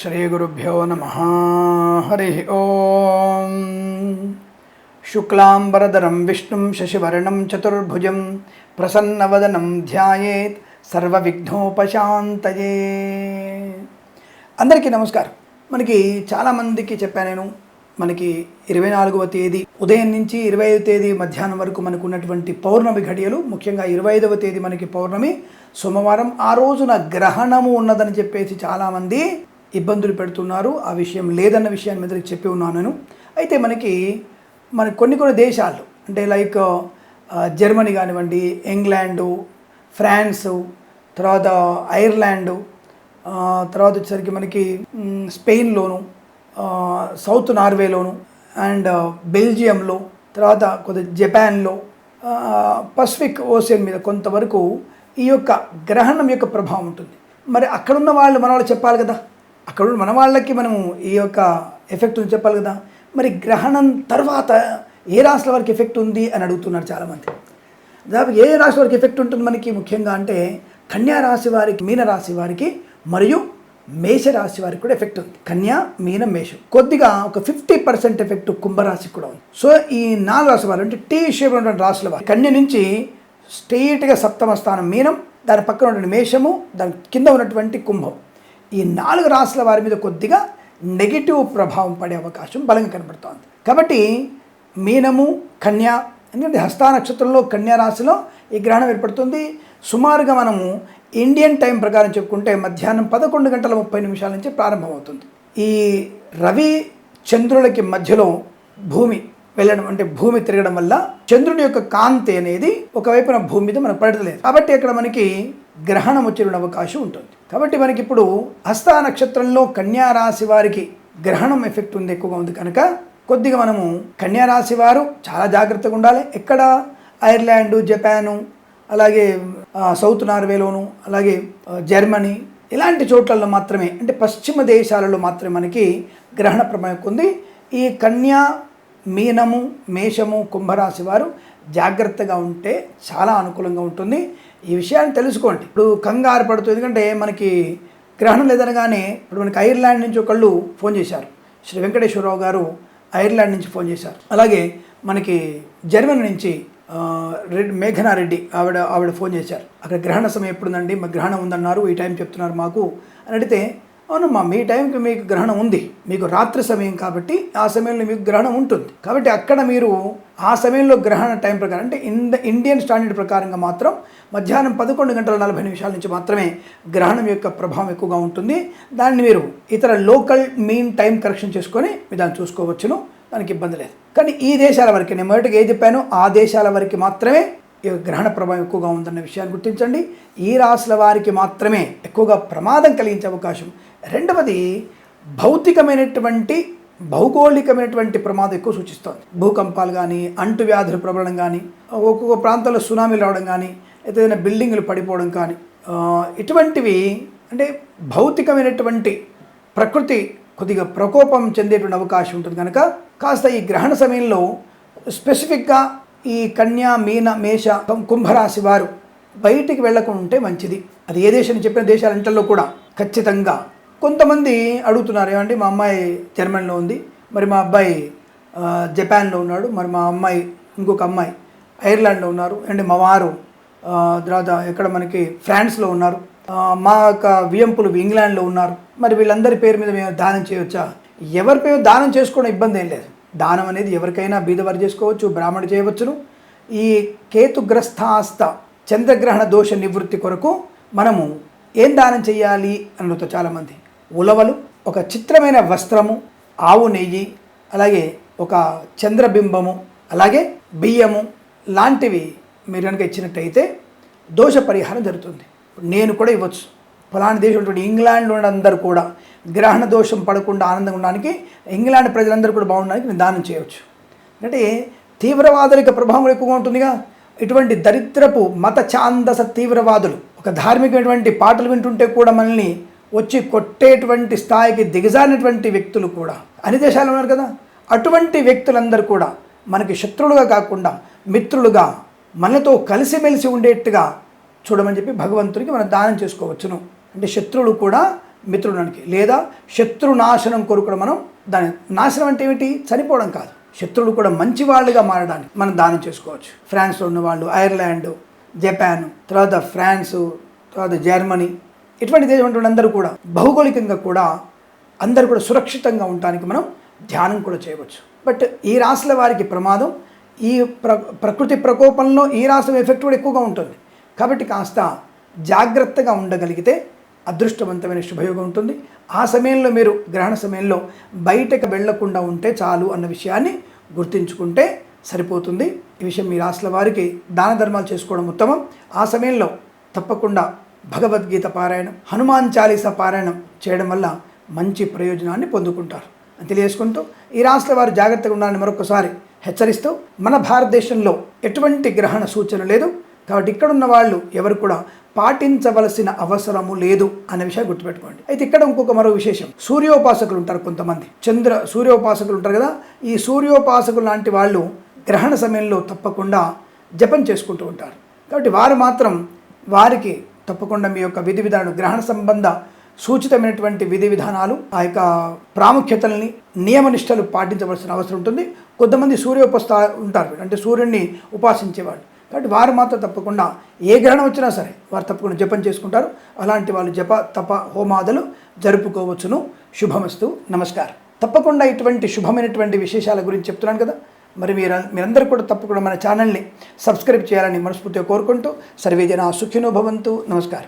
శ్రీగురుభ్యో నమ హరి ఓం శుక్లాంబరదరం విష్ణుం శశివర్ణం చతుర్భుజం ప్రసన్నవదనం ధ్యాయేత్ సర్వవిఘ్నోపశాంతయే అందరికీ నమస్కారం. మనకి చాలామందికి చెప్పాను నేను మనకి ఇరవై నాలుగవ తేదీ ఉదయం నుంచి ఇరవై ఐదు తేదీ మధ్యాహ్నం వరకు మనకు ఉన్నటువంటి పౌర్ణమి ఘడియలు ముఖ్యంగా ఇరవై ఐదవ తేదీ మనకి పౌర్ణమి. సోమవారం ఆ రోజున గ్రహణము ఉన్నదని చెప్పేసి చాలామంది ఇబ్బందులు పెడుతున్నారు. ఆ విషయం లేదన్న విషయాన్ని మీద చెప్పి ఉన్నాను నేను. అయితే మనకి మన కొన్ని కొన్ని దేశాలు అంటే లైక్ జర్మనీ కానివ్వండి ఇంగ్లాండు ఫ్రాన్సు తర్వాత ఐర్లాండు తర్వాత వచ్చేసరికి మనకి స్పెయిన్లోను సౌత్ నార్వేలోను అండ్ బెల్జియంలో తర్వాత కొద్ది జపాన్లో పసిఫిక్ ఓషన్ మీద కొంతవరకు ఈ యొక్క గ్రహణం యొక్క ప్రభావం ఉంటుంది. మరి అక్కడున్న వాళ్ళు మన వాళ్ళు చెప్పాలి కదా? అక్కడ ఉన్న మన వాళ్ళకి మనము ఈ యొక్క ఎఫెక్ట్ ఉంది చెప్పాలి కదా. మరి గ్రహణం తర్వాత ఏ రాశుల వారికి ఎఫెక్ట్ ఉంది అని అడుగుతున్నారు చాలామంది. దాదాపు ఏ రాశి వారికి ఎఫెక్ట్ ఉంటుంది మనకి ముఖ్యంగా అంటే కన్యా రాశి వారికి మీన రాశి వారికి మరియు మేష రాశి వారికి కూడా ఎఫెక్ట్ ఉంది. కన్యా మీన మేషం. కొద్దిగా ఒక ఫిఫ్టీ పర్సెంట్ ఎఫెక్ట్ కుంభరాశికి కూడా ఉంది. సో ఈ నాలుగు రాశి వారు అంటే టీ షేప్ ఉన్నటువంటి రాశుల వారు. కన్య నుంచి స్ట్రెయిట్గా సప్తమ స్థానం మీనం దాని పక్కన ఉన్నటువంటి మేషము దాని కింద ఉన్నటువంటి కుంభం. ఈ నాలుగు రాశుల వారి మీద కొద్దిగా నెగిటివ్ ప్రభావం పడే అవకాశం బలంగా కనబడుతోంది. కాబట్టి మీనము కన్య ఎందుకంటే హస్తా నక్షత్రంలో కన్యా రాశిలో ఈ గ్రహణం ఏర్పడుతుంది. సుమారుగా మనము ఇండియన్ టైం ప్రకారం చెప్పుకుంటే మధ్యాహ్నం పదకొండు గంటల ముప్పై నిమిషాల నుంచి ప్రారంభమవుతుంది. ఈ రవి చంద్రులకి మధ్యలో భూమి వెళ్ళడం అంటే భూమి తిరగడం వల్ల చంద్రుని యొక్క కాంతి అనేది ఒకవైపున భూమి మీద మనకు పడలేదు. కాబట్టి ఇక్కడ మనకి గ్రహణం వచ్చే అవకాశం ఉంటుంది. కాబట్టి మనకి ఇప్పుడు హస్త నక్షత్రంలో కన్యా రాశి వారికి గ్రహణం ఎఫెక్ట్ ఉంది ఎక్కువగా ఉంది కనుక కొద్దిగా మనము కన్యారాశి వారు చాలా జాగ్రత్తగా ఉండాలి. ఎక్కడ? ఐర్లాండు జపాను అలాగే సౌత్ నార్వేలోను అలాగే జర్మనీ ఇలాంటి చోట్లలో మాత్రమే అంటే పశ్చిమ దేశాలలో మాత్రమే మనకి గ్రహణ ప్రభావం ఉంది. ఈ కన్యా మీనము మేషము కుంభరాశి వారు జాగ్రత్తగా ఉంటే చాలా అనుకూలంగా ఉంటుంది. ఈ విషయాన్ని తెలుసుకోండి. ఇప్పుడు కంగారు పడుతుంది ఎందుకంటే మనకి గ్రహణం లేదనగానే ఇప్పుడు మనకి ఐర్లాండ్ నుంచి ఒకళ్ళు ఫోన్ చేశారు. శ్రీ వెంకటేశ్వరరావు గారు ఐర్లాండ్ నుంచి ఫోన్ చేశారు. అలాగే మనకి జర్మనీ నుంచి రెడ్డి మేఘనారెడ్డి ఆవిడ ఆవిడ ఫోన్ చేశారు. అక్కడ గ్రహణ సమయం ఎప్పుడుందండి? మాకు గ్రహణం ఉందన్నారు ఈ టైం చెప్తున్నారు మాకు అని అడిగితే అవునమ్మా మీ టైంకి మీకు గ్రహణం ఉంది. మీకు రాత్రి సమయం కాబట్టి ఆ సమయంలో మీకు గ్రహణం ఉంటుంది. కాబట్టి అక్కడ మీరు ఆ సమయంలో గ్రహణ టైం ప్రకారం అంటే ఇంద ఇండియన్ స్టాండర్డ్ ప్రకారంగా మాత్రం మధ్యాహ్నం పదకొండు గంటల నలభై నిమిషాల నుంచి మాత్రమే గ్రహణం యొక్క ప్రభావం ఎక్కువగా ఉంటుంది. దాన్ని మీరు ఇతర లోకల్ మీన్ టైం కరెక్షన్ చేసుకొని మీరు దాన్ని చూసుకోవచ్చును. దానికి ఇబ్బంది లేదు. కానీ ఈ దేశాల వరకు నేను మొదటిగా ఏది చెప్పానో ఆ దేశాల వరకు మాత్రమే గ్రహణ ప్రభావం ఎక్కువగా ఉందన్న విషయాన్ని గుర్తించండి. ఈ రాశుల వారికి మాత్రమే ఎక్కువగా ప్రమాదం కలిగించే అవకాశం రెండవది భౌతికమైనటువంటి భౌగోళికమైనటువంటి ప్రమాదం ఎక్కువ సూచిస్తోంది. భూకంపాలు కానీ అంటువ్యాధులు ప్రబలడం కానీ ఒక్కొక్క ప్రాంతంలో సునామీలు రావడం కానీ ఏదైనా బిల్డింగులు పడిపోవడం కానీ ఇటువంటివి అంటే భౌతికమైనటువంటి ప్రకృతి కొద్దిగా ప్రకోపం చెందేటువంటి అవకాశం ఉంటుంది కనుక కాస్త ఈ గ్రహణ సమయంలో స్పెసిఫిక్గా ఈ కన్యా మీన మేష కుంభరాశి వారు బయటికి వెళ్ళకుండా ఉంటే మంచిది. అది ఏ దేశం చెప్పిన దేశాలంటల్లో కూడా ఖచ్చితంగా కొంతమంది అడుగుతున్నారు ఏమండి మా అమ్మాయి జర్మనీలో ఉంది మరి మా అబ్బాయి జపాన్లో ఉన్నాడు మరి మా అమ్మాయి ఇంకొక అమ్మాయి ఐర్లాండ్లో ఉన్నారు అండ్ మా వారు తర్వాత ఎక్కడ మనకి ఫ్రాన్స్లో ఉన్నారు మా యొక్క వియంపులు ఇంగ్లాండ్లో ఉన్నారు మరి వీళ్ళందరి పేరు మీద మేము దానం చేయవచ్చా ఎవరి పేరు దానం చేసుకోవడం ఇబ్బంది ఏం లేదు. దానం అనేది ఎవరికైనా బీదవారు చేసుకోవచ్చు బ్రాహ్మణుడు చేయవచ్చును. ఈ కేతుగ్రస్తాస్త చంద్రగ్రహణ దోష నివృత్తి కొరకు మనము ఏం దానం చేయాలి అని అడుగుతారు చాలామంది ఉలవలు ఒక చిత్రమైన వస్త్రము ఆవు నెయ్యి అలాగే ఒక చంద్రబింబము అలాగే బియ్యము లాంటివి మీరు కనుక ఇచ్చినట్టయితే దోష పరిహారం జరుగుతుంది. నేను కూడా ఇవ్వచ్చు. ఫలానా దేశం ఇంగ్లాండ్లో అందరూ కూడా గ్రహణ దోషం పడకుండా ఆనందంగా ఉండడానికి ఇంగ్లాండ్ ప్రజలందరూ కూడా బాగుండడానికి నేను దానం చేయవచ్చు. అంటే తీవ్రవాదుల యొక్క ప్రభావం ఎక్కువగా ఉంటుందిగా. ఇటువంటి దరిద్రపు మత ఛాందస తీవ్రవాదులు ఒక ధార్మికమైనటువంటి పాటలు వింటుంటే కూడా మనల్ని వచ్చి కొట్టేటువంటి స్థాయికి దిగజారినటువంటి వ్యక్తులు కూడా అన్ని దేశాలు ఉన్నారు కదా అటువంటి వ్యక్తులందరూ కూడా మనకి శత్రువులుగా కాకుండా మిత్రులుగా మనతో కలిసిమెలిసి ఉండేట్టుగా చూడమని చెప్పి భగవంతుడికి మనం దానం చేసుకోవచ్చును. అంటే శత్రువులు కూడా మిత్రుడానికి లేదా శత్రు నాశనం కొరకు మనం దాని నాశనం అంటే ఏమిటి? చనిపోవడం కాదు. శత్రువులు కూడా మంచి వాళ్ళుగా మారడానికి మనం దానం చేసుకోవచ్చు. ఫ్రాన్స్లో ఉన్న వాళ్ళు ఐర్లాండ్ జపాన్ తర్వాత ఫ్రాన్స్ తర్వాత జర్మనీ ఇటువంటి దేశం అందరూ కూడా భౌగోళికంగా కూడా అందరూ కూడా సురక్షితంగా ఉండటానికి మనం ధ్యానం కూడా చేయవచ్చు. బట్ ఈ రాశుల వారికి ప్రమాదం ఈ ప్ర ప్రకృతి ప్రకోపంలో ఈ రాశి ఎఫెక్ట్ కూడా ఎక్కువగా ఉంటుంది. కాబట్టి కాస్త జాగ్రత్తగా ఉండగలిగితే అదృష్టవంతమైన శుభయోగం ఉంటుంది. ఆ సమయంలో మీరు గ్రహణ సమయంలో బయటకు వెళ్ళకుండా ఉంటే చాలు అన్న విషయాన్ని గుర్తుంచుకుంటే సరిపోతుంది. ఈ విషయం మీ రాసుల వారికి దాన ధర్మాలు చేసుకోవడం ఉత్తమం. ఆ సమయంలో తప్పకుండా భగవద్గీత పారాయణం హనుమాన్ చాలీసా పారాయణం చేయడం వల్ల మంచి ప్రయోజనాన్ని పొందుకుంటారు. అని తెలియజేసుకుంటూ ఈ రాష్ట్ర వారు జాగ్రత్తగా ఉండాలని మరొకసారి హెచ్చరిస్తూ మన భారతదేశంలో ఎటువంటి గ్రహణ సూచన లేదు. కాబట్టి ఇక్కడున్న వాళ్ళు ఎవరు కూడా పాటించవలసిన అవసరము లేదు అనే విషయం గుర్తుపెట్టుకోండి. అయితే ఇక్కడ ఇంకొక మరో విశేషం. సూర్యోపాసకులు ఉంటారు కొంతమంది. చంద్ర సూర్యోపాసకులు ఉంటారు కదా. ఈ సూర్యోపాసకులు లాంటి వాళ్ళు గ్రహణ సమయంలో తప్పకుండా జపం చేసుకుంటూ ఉంటారు. కాబట్టి వారు మాత్రం వారికి తప్పకుండా మీ యొక్క విధి విధానాలు గ్రహణ సంబంధ సూచితమైనటువంటి విధి విధానాలు ఆ యొక్క ప్రాముఖ్యతల్ని నియమనిష్టలు పాటించవలసిన అవసరం ఉంటుంది. కొంతమంది సూర్యోపస్థ ఉంటారు అంటే సూర్యుడిని ఉపాసించేవాళ్ళు. కాబట్టి వారు మాత్రం తప్పకుండా ఏ గ్రహణం వచ్చినా సరే వారు తప్పకుండా జపం చేసుకుంటారు. అలాంటి వాళ్ళు జప తప హోమాదులు జరుపుకోవచ్చును. శుభమస్తు. నమస్కారం. తప్పకుండా ఇటువంటి శుభమైనటువంటి విశేషాల గురించి చెప్తున్నాను కదా. మరి మీరు మీరందరూ కూడా తప్పకుండా మన ఛానల్ని సబ్స్క్రైబ్ చేయాలని మనస్ఫూర్తిగా కోరుకుంటూ సర్వేజన సుఖినో భవంతు. నమస్కారం.